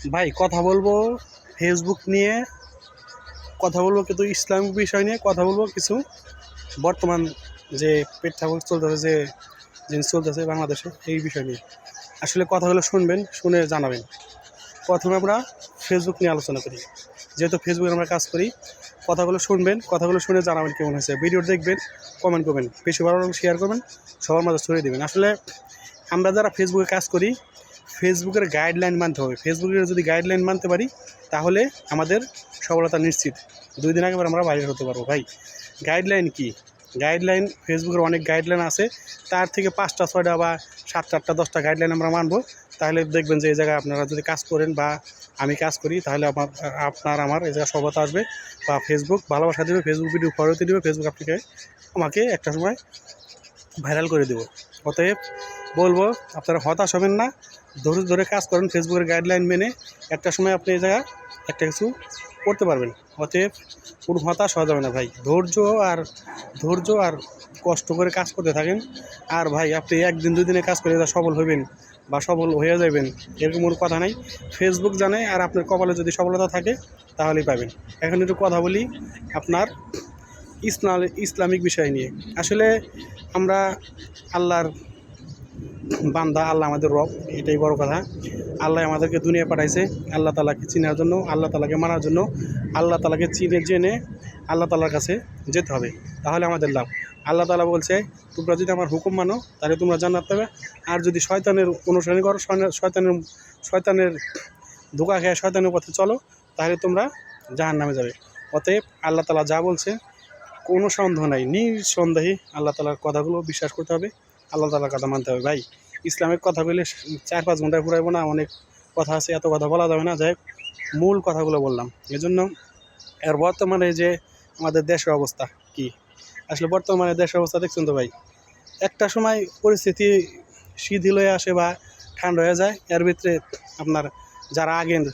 ভাই, কথা বলব ফেসবুক নিয়ে, কথা বলব কিন্তু ইসলামিক বিষয় নিয়ে, কথা বলব কিছু। বর্তমান যে প্রেক্ষাপট চলতেছে, যে জিনিস চলতেছে বাংলাদেশে, এই বিষয় নিয়ে। আসলে কথাগুলো শুনবেন, শুনে জানাবেন। প্রথমে আমরা ফেসবুক নিয়ে আলোচনা করি। যেহেতু ফেসবুকে আমরা কাজ করি কথাগুলো শুনবেন কথাগুলো শুনে জানাবেন কেমন হয়েছে। ভিডিও দেখবেন কমেন্ট করবেন। বেশি ভালো শেয়ার করবেন, সবার মাঝে ছড়িয়ে দেবেন। আসলে আমরা যারা ফেসবুকে কাজ করি ফেসবুকের গাইডলাইন মানতে হবে। ফেসবুকের যদি গাইডলাইন মানতে পারি, তাহলে আমাদের সফলতা নিশ্চিত। দুই দিন আগে আমরা বাইরে হতে পারব ভাই। গাইডলাইন কি? গাইডলাইন ফেসবুকের অনেক গাইডলাইন আছে। তার থেকে পাঁচটা, ছয়টা বা সাতটা, আটটা, দশটা গাইডলাইন আমরা মানবো। তাহলে দেখবেন যে এই জায়গায় আপনারা যদি কাজ করেন বা আমি কাজ করি, তাহলে আমার, আপনার, আমার এই জায়গায় সফলতা আসবে বা ফেসবুক ভালোবাসা দেবে ফেসবুক ভিডিও ফলোতে দেবে ফেসবুক আপনাকে, আমাকে একটা সময় ভাইরাল করে দেবো। অতএব বলব, আপনারা হতাশ হবেন না। ধৈর্য ধরে কাজ করেন, ফেসবুকের গাইডলাইন মেনে একটা সময় আপনি এই জায়গায় একটা কিছু করতে পারবেন। অতএব কোনো হতাশ হওয়া যাবে না ভাই। ধৈর্য আর ধৈর্য আর কষ্ট করে কাজ করতে থাকেন। আর ভাই, আপনি একদিন দুই দিনে কাজ করে সফল হবেন বা সফল হয়ে যাবেন এরকম কোনো কথা নাই। ফেসবুক জানে আর আপনার কপালে যদি সফলতা থাকে, তাহলেই পাবেন। এখন একটু কথা বলি আপনার ইসলাম, ইসলামিক বিষয় নিয়ে। আসলে আমরা আল্লাহর বান্দা, আল্লাহ আমাদের রব, এটাই বড় কথা। আল্লাহ আমাদেরকে দুনিয়া পাঠাইছে, আল্লাহ তালাকে চিনার জন্য, আল্লাহ তালাকে মানার জন্য, আল্লাহ তালাকে চিনে জেনে আল্লাহ তালার কাছে যেতে হবে, তাহলে আমাদের লাভ। আল্লাহ তালা বলছে, তোমরা যদি আমার হুকুম মানো, তাহলে তোমরা জান্নাত পাবে। আর যদি শয়তানের অনুসরণ করো, শয়তানের- শয়তানের ধোকা খেয়ে শয়তানের পথে চলো, তাহলে তোমরা জাহান নামে যাবে। অতএব আল্লাহ তালা যা বলছে কোনো সন্দেহ নাই, নিঃসন্দেহে আল্লাহ তালার কথাগুলো বিশ্বাস করতে হবে, আল্লাহ তালার কথা মানতে হবে। ভাই, ইসলামের কথা বলে চার পাঁচ ঘন্টায় পুরাইবো না, অনেক কথা আছে, এত কথা বলা যাবে না। যাই মূল কথাগুলো বললাম। এজন্য এর বর্তমানে যে আমাদের দেশের অবস্থা কি? আসলে বর্তমানে দেশের অবস্থা দেখছেন তো ভাই, একটা সময় পরিস্থিতি শিথিল হয়ে আসে বা ঠান্ডা হয়ে যায়, এর ভিতরে আপনার যারা আগের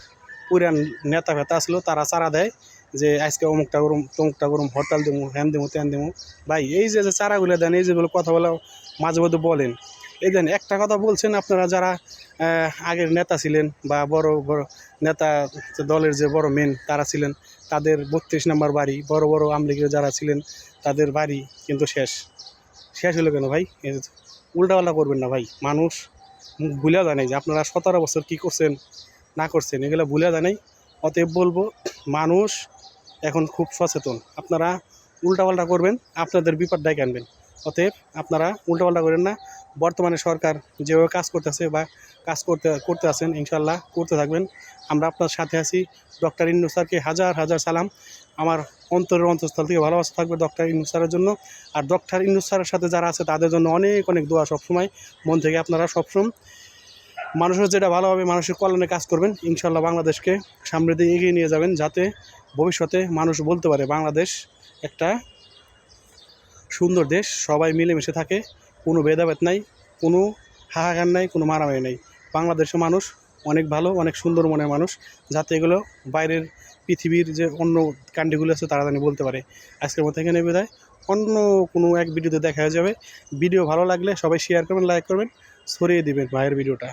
পুরান নেতা ফেতা আসলো তারা চারা দেয়। যে আজকে অমুকটা গরম, তমুকটা গরম, হরতাল দেবো হ্যান দেবো, ত্যান দেবো। ভাই, এই যে যে চারাগুলো দেন, এই যেগুলো কথা বলা মাঝে মধ্যে বলেন। এই দেন, একটা কথা বলছেন আপনারা যারা আগের নেতা ছিলেন বা বড় বড় নেতা দলের যে বড় মেন তারা ছিলেন, তাদের বত্রিশ নম্বর বাড়ি, বড় বড় আমলিগের যারা ছিলেন, তাদের বাড়ি কিন্তু শেষ। শেষ হলো কেন ভাই? যে উল্টাপাল্টা করবেন না ভাই। মানুষ ভুলে নাই যে আপনারা সতেরো বছর কী করছেন, না করছেন, এগুলো ভুলে যায় নাই। অতএব বলব, মানুষ এখন খুব সচেতন। আপনারা উল্টাপাল্টা করবেন, আপনাদের বিপদ ডাকে আনবেন। অতএব আপনারা উল্টাপাল্টা করেন না। বর্তমানে সরকার যেভাবে কাজ করতেছে বা কাজ করতে করতে আছেন ইনশাল্লাহ করতে থাকবেন। আমরা আপনার সাথে আছি। ডক্টর ইন্নু স্যারকে হাজার হাজার সালাম। আমার অন্তরের অন্তঃস্থল থেকে ভালোবাসা থাকবে ডক্টর ইন্নু স্যারের জন্য। আর ডক্টর ইন্নু স্যারের সাথে যারা আছে, তাদের জন্য অনেক অনেক দোয়া সবসময়। মন থেকে আপনারা সবসময় মানুষের যেটা ভালো হবে মানুষের কল্যাণে কাজ করবেন। ইনশাল্লাহ বাংলাদেশকে সামনের দিকে এগিয়ে নিয়ে যাবেন যাতে ভবিষ্যতে মানুষ বলতে পারে বাংলাদেশ একটা সুন্দর দেশ, সবাই মিলেমিশে থাকে, কোনো ভেদাভেদ নাই, কোনো হাহাকার নাই, কোনো মারামারি নাই। বাংলাদেশের মানুষ অনেক ভালো, অনেক সুন্দর মনের মানুষ, যাতে এগুলো বাইরের পৃথিবীর যে অন্য কান্ট্রিগুলো আছে তারা জানি বলতে পারে। আজকের মতো এখানে বিদায়। অন্য কোনো এক ভিডিওতে দেখা যাবে। ভিডিও ভালো লাগলে সবাই শেয়ার করবেন লাইক করবেন, ছড়িয়ে দেবেন ভাইয়ের ভিডিওটা।